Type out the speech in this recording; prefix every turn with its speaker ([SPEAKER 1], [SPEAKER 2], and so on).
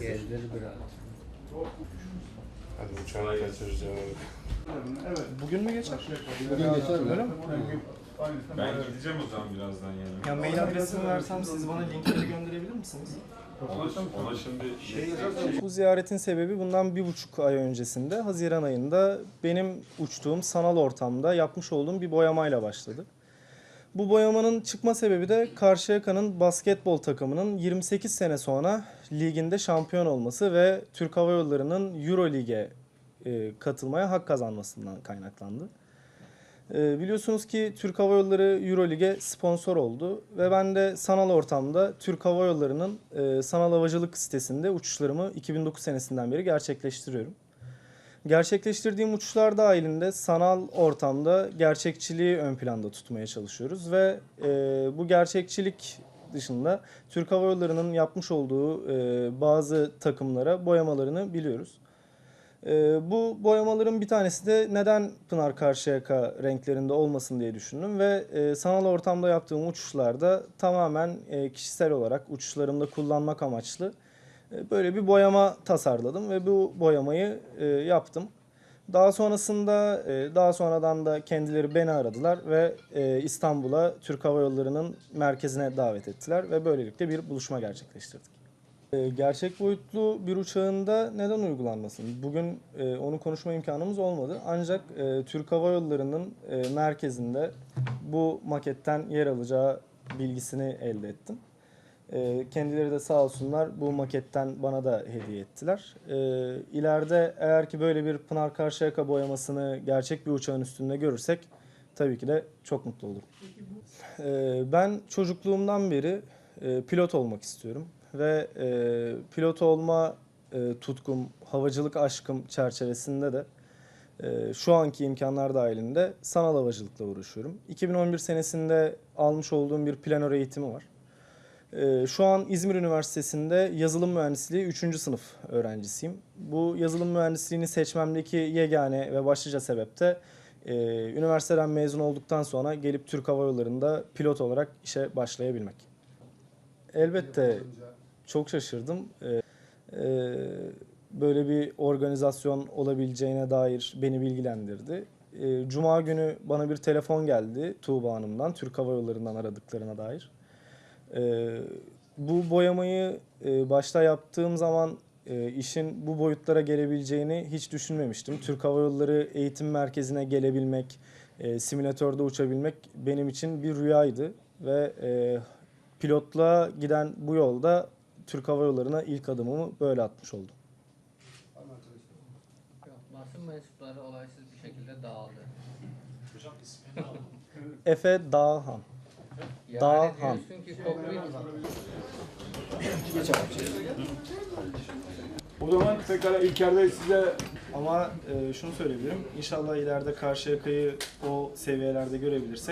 [SPEAKER 1] Gezdir biraz.
[SPEAKER 2] Hadi uçağı kaçıracağım.
[SPEAKER 3] Bugün mü geçer?
[SPEAKER 4] Bugün geçer mi?
[SPEAKER 3] Öyle mi?
[SPEAKER 5] Ben gideceğim o zaman birazdan yani.
[SPEAKER 3] Ya mail adresimi versem siz bana linkini gönderebilir misiniz?
[SPEAKER 5] Ona, ona şimdi
[SPEAKER 3] Bu ziyaretin sebebi bundan bir buçuk ay öncesinde Haziran ayında benim uçtuğum sanal ortamda yapmış olduğum bir boyamayla başladı. Bu boyamanın çıkma sebebi de Karşıyaka'nın basketbol takımının 28 sene sonra liginde şampiyon olması ve Türk Hava Yolları'nın Euro e, katılmaya hak kazanmasından kaynaklandı. E, biliyorsunuz ki Türk Hava Yolları Euro sponsor oldu ve ben de sanal ortamda Türk Hava Yolları'nın e, sanal havacılık sitesinde uçuşlarımı 2009 senesinden beri gerçekleştiriyorum. Gerçekleştirdiğim uçuşlar dahilinde sanal ortamda gerçekçiliği ön planda tutmaya çalışıyoruz ve e, bu gerçekçilik dışında Türk Hava Yolları'nın yapmış olduğu e, bazı takımlara boyamalarını biliyoruz. E, bu boyamaların bir tanesi de neden Pınar Karşıyaka renklerinde olmasın diye düşündüm ve e, sanal ortamda yaptığım uçuşlarda tamamen e, kişisel olarak uçuşlarımda kullanmak amaçlı böyle bir boyama tasarladım ve bu boyamayı e, yaptım. Daha sonrasında e, daha sonradan da kendileri beni aradılar ve e, İstanbul'a Türk Hava Yolları'nın merkezine davet ettiler ve böylelikle bir buluşma gerçekleştirdik. E, Gerçek boyutlu bir uçağında neden uygulanmasın? Bugün e, onu konuşma imkanımız olmadı. Ancak e, Türk Hava Yolları'nın e, merkezinde bu maketten yer alacağı bilgisini elde ettim. E, kendileri de sağ olsunlar bu maketten bana da hediye ettiler. E, ileride eğer ki böyle bir Pınar Karşıyaka boyamasını gerçek bir uçağın üstünde görürsek tabii ki de çok mutlu olurum. E, ben çocukluğumdan beri e, pilot olmak istiyorum ve e, pilot olma e, tutkum, havacılık aşkım çerçevesinde de şu anki imkanlar dahilinde sanal havacılıkla uğraşıyorum. 2011 senesinde almış olduğum bir planör eğitimi var. E, şu an İzmir Üniversitesi'nde yazılım mühendisliği 3. sınıf öğrencisiyim. Bu yazılım mühendisliğini seçmemdeki yegane ve başlıca sebep de e, üniversiteden mezun olduktan sonra gelip Türk Hava Yolları'nda pilot olarak işe başlayabilmek. Elbette çok şaşırdım. Ee, e, böyle bir organizasyon olabileceğine dair beni bilgilendirdi. Ee, Cuma günü bana bir telefon geldi Tuğba Hanım'dan, Türk Hava Yolları'ndan aradıklarına dair. Ee, bu boyamayı e, başta yaptığım zaman e, işin bu boyutlara gelebileceğini hiç düşünmemiştim. Türk Hava Yolları eğitim merkezine gelebilmek, e, simülatörde uçabilmek benim için bir rüyaydı ve e, pilotluğa giden bu yolda Türk Hava Yolları'na ilk adımımı böyle atmış oldum.
[SPEAKER 1] Basın mensupları olaysız bir şekilde dağıldı.
[SPEAKER 3] Efe Dağhan.
[SPEAKER 1] Yani
[SPEAKER 3] Dağhan.
[SPEAKER 1] diyorsun ki kokpit
[SPEAKER 6] O zaman tekrar İlker Bey size
[SPEAKER 3] Ama e, şunu söyleyebilirim. İnşallah ileride Karşıyaka'yı o seviyelerde görebilirsek